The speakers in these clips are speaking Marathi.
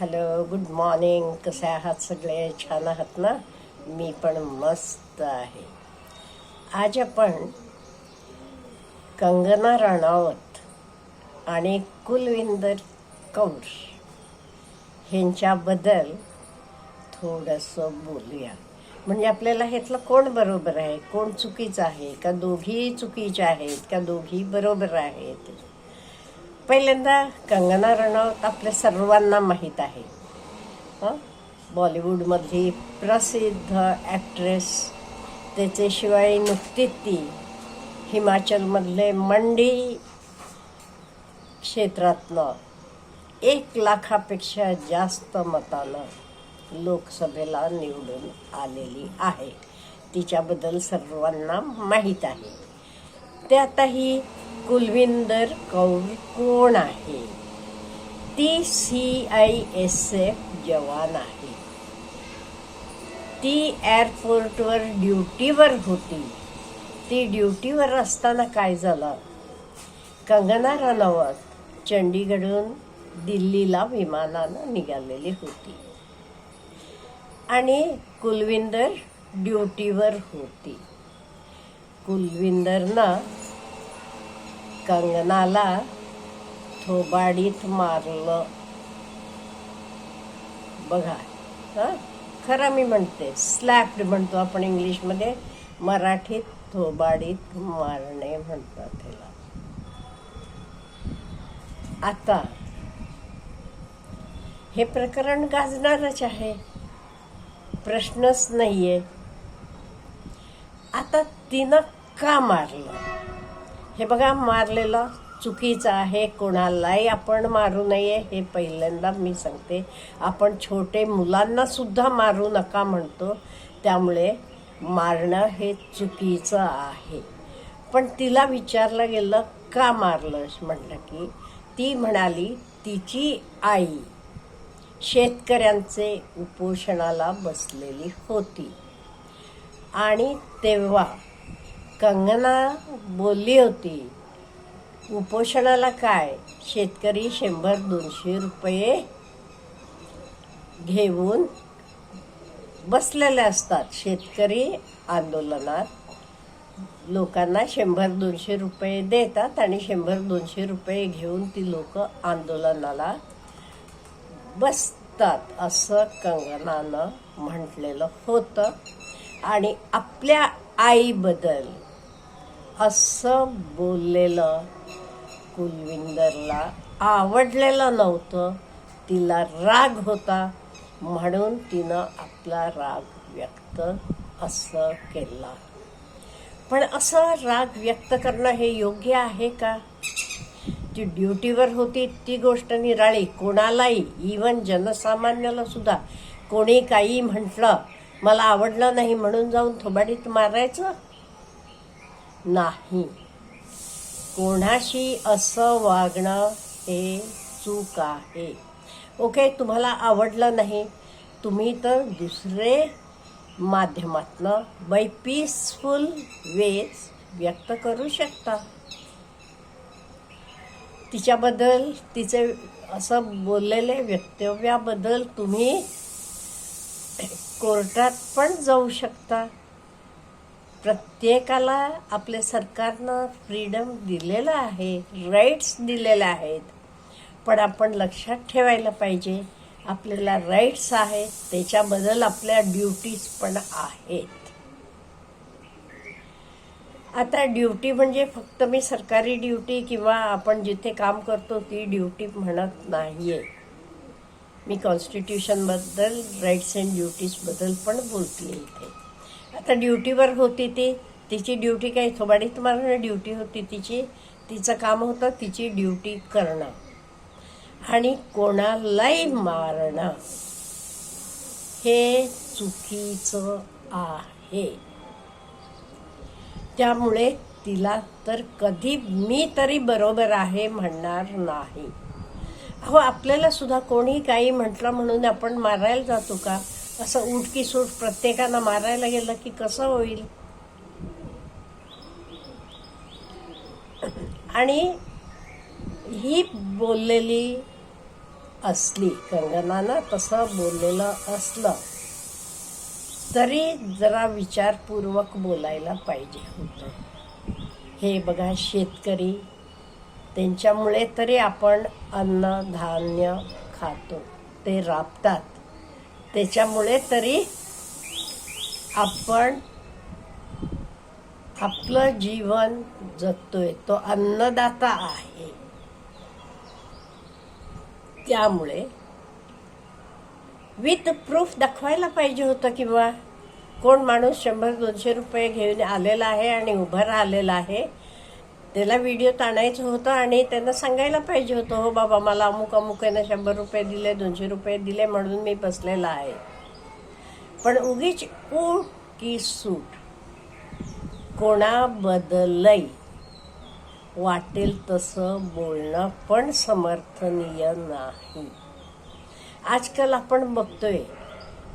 Hello good morning. कसे आहात सगळे? छान आहात ना? मी पण मस्त आहे. आज आपण कंगना राणावत आणि कुलविंदर कौर ह्यांच्याबद्दल थोडंसं बोलूया. म्हणजे आपल्याला ह्यातलं कोण बरोबर आहे? कोण चुकीचं आहे? का दोघी चुकीच्या आहेत? का दोघी बरोबर आहेत? पहिल्यांदा कंगना रनौत आपल्या सर्वांना माहीत आहे. बॉलिवूडमधली प्रसिद्ध ॲक्ट्रेस त्याच्याशिवाय नुकतीच ती हिमाचलमधले मंडी क्षेत्रातनं एक लाखापेक्षा जास्त मतानं लोकसभेला निवडून आलेली आहे. तिच्याबद्दल सर्वांना माहीत आहे. ते आताही कुलविंदर कौर कोण आहे? ती सी आय एस एफ जवान आहे. ती एअरपोर्टवर ड्युटीवर होती. ती ड्युटीवर असताना काय झालं? कंगना राणावत चंडीगडहून दिल्लीला विमानानं निघालेली होती. आणि कुलविंदर ड्युटीवर होती. कुलविंदरनं कंगनाला थोबाडीत मारलं. बघा हां? खरं मी म्हणते स्लॅप्ड म्हणतो आपण इंग्लिशमध्ये. मराठीत थोबाडीत मारणे म्हणतात त्याला. आता हे प्रकरण गाजणारच आहे. प्रश्नच नाहीये. आता तिनं का मारलं. हे बघा मारलेलं चुकीचं आहे कोणालाही आपण मारू नये हे पहिल्यांदा मी सांगते. आपण छोटे मुलांना सुद्धा मारू नका म्हणतो. त्यामुळे मारणं हे चुकीचं आहे. पण तिला विचारलं गेलं का मारलंस? म्हटलं की ती म्हणाली तिची आई शेतकऱ्यांचे उपोषणाला बसलेली होती. आणि तेव्हा कंगना बोलली होती उपोषणाला काय? शेतकरी शंभर दोनशे रुपये घेऊन बसलेले असतात. शेतकरी आंदोलनात लोकांना शंभर दोनशे रुपये देतात आणि शंभर दोनशे रुपये घेऊन ती लोक आंदोलनाला बसतात असं कंगनानं म्हटलेलं होतं. आणि आपल्या आईबद्दल असं बोललेलं कुलविंदरला आवडलेलं नव्हतं. तिला राग होता म्हणून तिनं आपला राग व्यक्त असं केला. पण असं राग व्यक्त करणं हे योग्य आहे का? ती ड्युटीवर होती ती गोष्ट निराळी कोणालाही इवन जनसामान्याला सुद्धा. कोणी काही म्हटलं मला आवडलं नाही म्हणून जाऊन थोबाडीत मारायचं? नाही. कोणाशी असं वागणं हे चूक आहे. ओके तुम्हाला आवडलं नाही तुम्ही तर दुसरे माध्यमातनं बाय पीसफुल वेज व्यक्त करू शकता. तिच्याबद्दल तिचे असं बोललेले वक्तव्याबद्दल तुम्ही कोर्टात पण जाऊ शकता. प्रत्येकाला आपल्या सरकारनं फ्रीडम दिलेलं आहे राईट्स दिलेल्या आहेत. पण आपण लक्षात ठेवायला पाहिजे आपल्याला राईट्स आहेत त्याच्याबद्दल आपल्या ड्युटीज पण आहेत. आता ड्युटी म्हणजे फक्त मी सरकारी ड्युटी किंवा आपण जिथे काम करतो ती ड्युटी म्हणत नाहीये. मी कॉन्स्टिट्यूशनबद्दल राईट्स अँड ड्युटीजबद्दल पण बोलते इथे. आता ड्युटीवर होती ती. तिची ड्युटी काही थोबाडीत मारणं ड्युटी होती तिची. तिचं काम होतं तिची ड्युटी करणं. आणि कोणालाही मारणं हे चुकीचं आहे. त्यामुळे तिला तर कधी मी तरी बरोबर आहे म्हणणार नाही. अहो आपल्याला सुद्धा कोणी काही म्हटलं म्हणून आपण मारायला जातो का? असं उठकी सूट प्रत्येकानं मारायला गेलं की कसं होईल? आणि ही बोललेली असली कंगनानं तसं बोललेलं असलं तरी जरा विचारपूर्वक बोलायला पाहिजे होतं. हे बघा शेतकरी त्यांच्यामुळे तरी आपण अन्न धान्य खातो. ते राबतात. त्याच्यामुळे तरी आपण आपलं जीवन जगतोय तो अन्नदाता आहे. त्यामुळे विथ प्रूफ दाखवायला पाहिजे होतं किंवा कोण माणूस शंभर दोनशे रुपये घेऊन आलेला आहे आणि उभं राहिलेला आहे त्याला व्हिडिओ ताणायचं होतं आणि त्यांना सांगायला पाहिजे होतं हो बाबा मला अमुक अमुक यांना शंभर रुपये दिले दोनशे रुपये दिले म्हणून मी बसलेला आहे. पण उगीच ऊट की सूट? कोणाबद्दलही वाटेल तसं बोलणं पण समर्थनीय नाही. आजकाल आपण बघतोय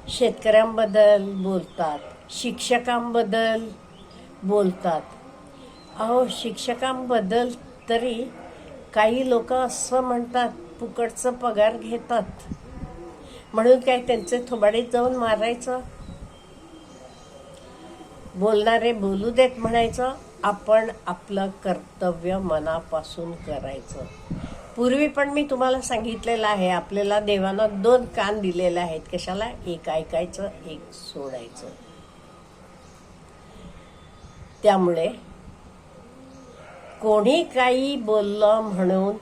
शेतकऱ्यांबद्दल बोलतात शिक्षकांबद्दल बोलतात. अहो शिक्षकांबद्दल तरी काही लोक असं म्हणतात फुकटचं पगार घेतात. म्हणून काय त्यांचे थोबाडीत जाऊन मारायचं? बोलणारे बोलू देत म्हणायचं आपण आपलं कर्तव्य मनापासून करायचं. पूर्वी पण मी तुम्हाला सांगितलेलं आहे आपल्याला देवानं दोन कान दिलेले आहेत. कशाला? एक ऐकायचं एक सोडायचं. त्यामुळे कोणी काही बोललं म्हणून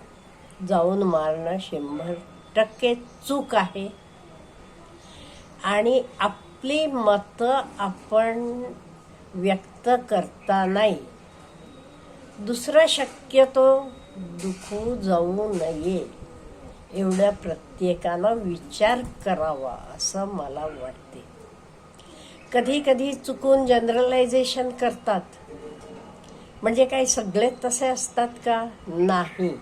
जाऊन मारणं शंभर टक्के चूक आहे. आणि आपली मतं आपण व्यक्त करता नाही. दुसरा शक्यतो दुखू जाऊ नये. एवढ्या प्रत्येकानं विचार करावा असं मला वाटते. कधी कधी चुकून जनरलायझेशन करतात. म्हणजे काय सगळे तसे असतात का? नाही.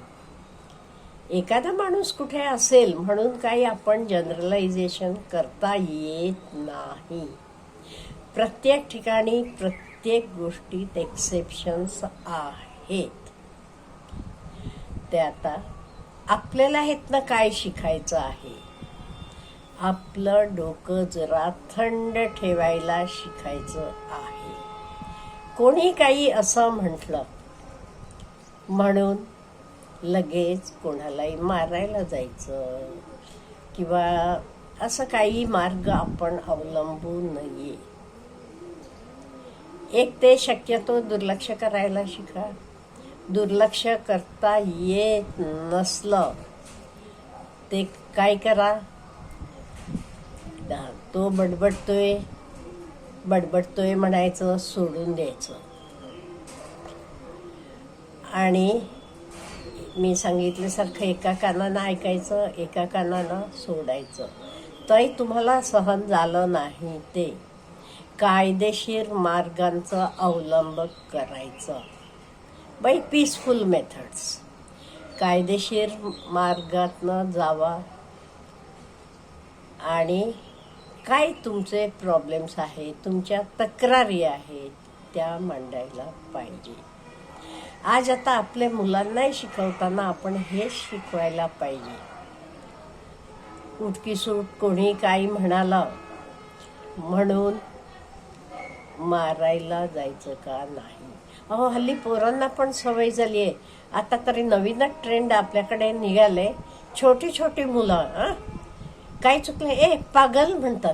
एखादा माणूस कुठे असेल म्हणून काही आपण जनरलायझेशन करता येत नाही. प्रत्येक ठिकाणी प्रत्येक गोष्टीत एक्सेप्शन्स आहेत. ते आता आपल्याला ह्यातनं काय शिकायचं आहे? आपलं डोकं जरा थंड ठेवायला शिकायचं आहे. कोणी काही असं म्हटलं म्हणून लगेच कोणालाही मारायला जायचं किंवा असं काही मार्ग आपण अवलंबू नये एक ते शक्यतो दुर्लक्ष करायला शिका. दुर्लक्ष करता येत नसलं ते काय करा? दा- तो बडबडतोय. बडबडतोय म्हणायचं सोडून द्यायचं. आणि मी सांगितल्यासारखं एका कानानं ऐकायचं एका कानानं सोडायचं. तरी तुम्हाला सहन झालं नाही ते. कायदेशीर मार्गांचा अवलंब करायचं. बाय पीसफुल मेथड्स कायदेशीर मार्गातनं जावा आणि काय तुमचे प्रॉब्लेम्स आहेत? तुमच्या तक्रारी आहेत त्या मांडायला पाहिजे. आज आता आपल्या मुलांनाही शिकवताना आपण हेच शिकवायला पाहिजे. उठकी सूट कोणी काही म्हणालं म्हणून मारायला जायचं का नाही? अहो हल्ली पोरांना पण सवय झाली आहे. आता तरी नवीनच ट्रेंड आपल्याकडे निघाले. छोटी छोटी मुलं हां? काय चुकलं ए पागल म्हणतात.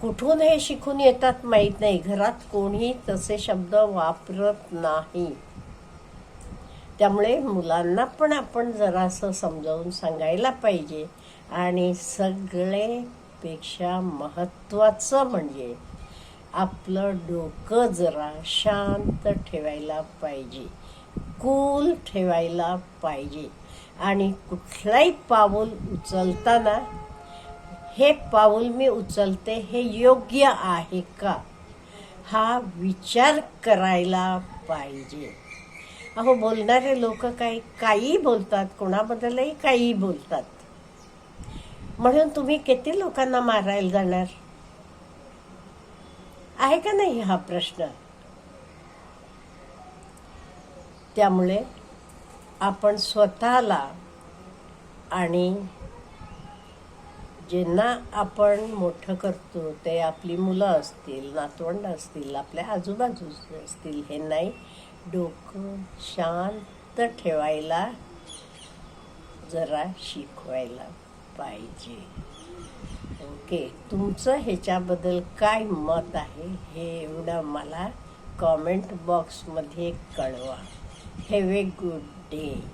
कुठून हे शिकून येतात माहीत नाही. घरात कोणी तसे शब्द वापरत नाही. त्यामुळे मुलांना पण आपण जरासं समजावून सांगायला पाहिजे. आणि सगळेपेक्षा महत्त्वाचं म्हणजे आपलं डोकं जरा शांत ठेवायला पाहिजे. कूल ठेवायला पाहिजे. आणि कुठलाही पाऊल उचलताना हे पाऊल मी उचलते हे योग्य आहे का? हा विचार करायला पाहिजे. अहो बोलणारे लोक काही काही बोलतात कोणाबद्दलही काही बोलतात. म्हणून तुम्ही किती लोकांना मारायला जाणार? आहे का नाही हा प्रश्न? त्यामुळे आपण स्वतःला आणि ज्यांना आपण मोठं करतो ते आपली मुलं असतील नातवंड असतील आपल्या आजूबाजूचे असतील हे नाही. डोकं शांत ठेवायला जरा शिकवायला पाहिजे. ओके तुमचं ह्याच्याबद्दल काय मत आहे हे एवढं मला कॉमेंट बॉक्समध्ये कळवा. Have a good D.